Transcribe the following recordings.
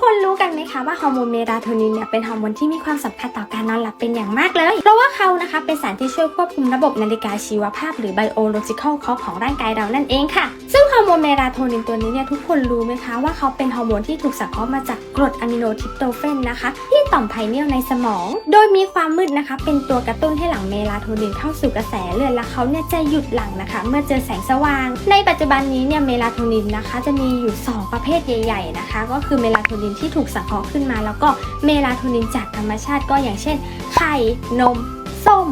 คนรู้กันไหมคะว่าฮอร์โมนเมลาโทนินเนี่ยเป็นฮอร์โมนที่มีความสำคัญต่อการนอนหลับเป็นอย่างมากเลย เพราะว่าเขานะคะเป็นสารที่ช่วยควบคุมระบบนาฬิกาชีวภาพ หรือไบโอโลจิคอลคอของร่างกายเรานั่นเองค่ะ ซึ่งฮอร์โมนเมลาโทนินตัวนี้เนี่ยทุกคนรู้ไหมคะว่าเขาเป็นฮอร์โมนที่ถูกสังเคราะห์มาจากกรดอะมิโนทริปโตเฟนนะคะ ที่ต่อมไพเนียลในสมอง โดยมีความมืดนะคะ เป็นตัวกระตุ้นให้หลั่งเมลาโทนินเข้าสู่กระแสเลือดและเขาเนี่ยจะหยุดหลั่งนะคะ เมื่อเจอแสงสว่าง ในปัจจุบันนี้เนี่ยเมลาโทนินนะคะ จะมีอยู่ 2 ประเภทใหญ่ๆนะคะ ก็คือเมลาโทนินที่ถูกสังเคราะห์ขึ้นมา แล้วก็เมลาโทนินจากธรรมชาติก็อย่างเช่น ไข่นมส้ม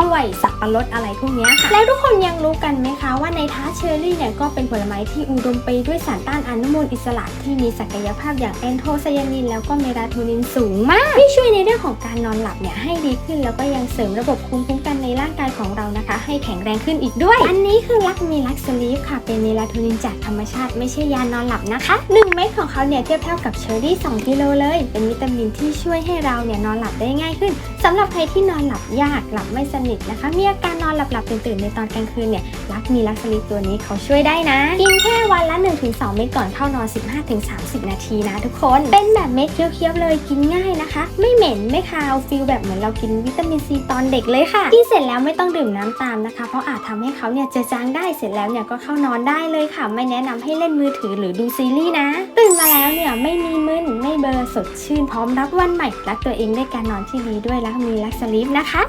กล้วยสับปะรดอะไรพวกนี้ค่ะ แล้วทุกคนยังรู้กันไหมคะว่า ในทาร์ตเชอร์รี่เนี่ยก็เป็นผลไม้ที่อุดมไปด้วยสารต้านอนุมูลอิสระที่มีศักยภาพอย่างแอนโทไซยานิน แล้วก็เมลาโทนินสูงมาก ที่ช่วยในเรื่องของการนอนหลับเนี่ยให้ดีขึ้น แล้วก็ยังเสริมระบบภูมิคุ้มกันในร่างกายของเรานะคะ ให้แข็งแรงขึ้นอีกด้วย อันนี้คือลักมีลักสลีฟค่ะเป็นเมลาโทนินจากธรรมชาติไม่ใช่ยานอนหลับนะคะหนึ่งเม็ดของเขาเนี่ยเทียบเท่ากับเชอร์รี่ 2 กิโลเลย เป็นวิตามินที่ช่วยให้เราเนี่ยนอนหลับได้ง่ายขึ้นสำหรับใครที่นอนหลับยากหลับไม่สนิทนะคะมีอาการนอนหลับหลับตื่นตื่นๆในตอนกลางคืนเนี่ยรักมีลักสลิปตัวนี้เขาช่วยได้นะ กินแค่วันละ 1-2 เม็ดก่อนเข้านอน 15-30 นาทีนะทุกคน เป็นแบบเม็ดเคี้ยวๆเลยกินง่ายนะคะ ไม่เหม็นไม่คาวฟีลแบบเหมือนเรากินวิตามินซีตอนเด็กเลยค่ะกินเสร็จแล้วไม่ต้องดื่มน้ำตามนะคะ เพราะอาจทำให้เขาเนี่ยเจอจางได้เสร็จแล้วเนี่ยก็เข้านอนได้เลยค่ะ ไม่แนะนำให้เล่นมือถือหรือดูซีรีส์นะตื่นมาแล้วเนี่ยไม่มีมึนไม่เบลอร์สดชื่นพร้อมรับวันใหม่รักตัวเองด้วยการนอนที่ดีด้วยรักมีลักสลิปนะคะ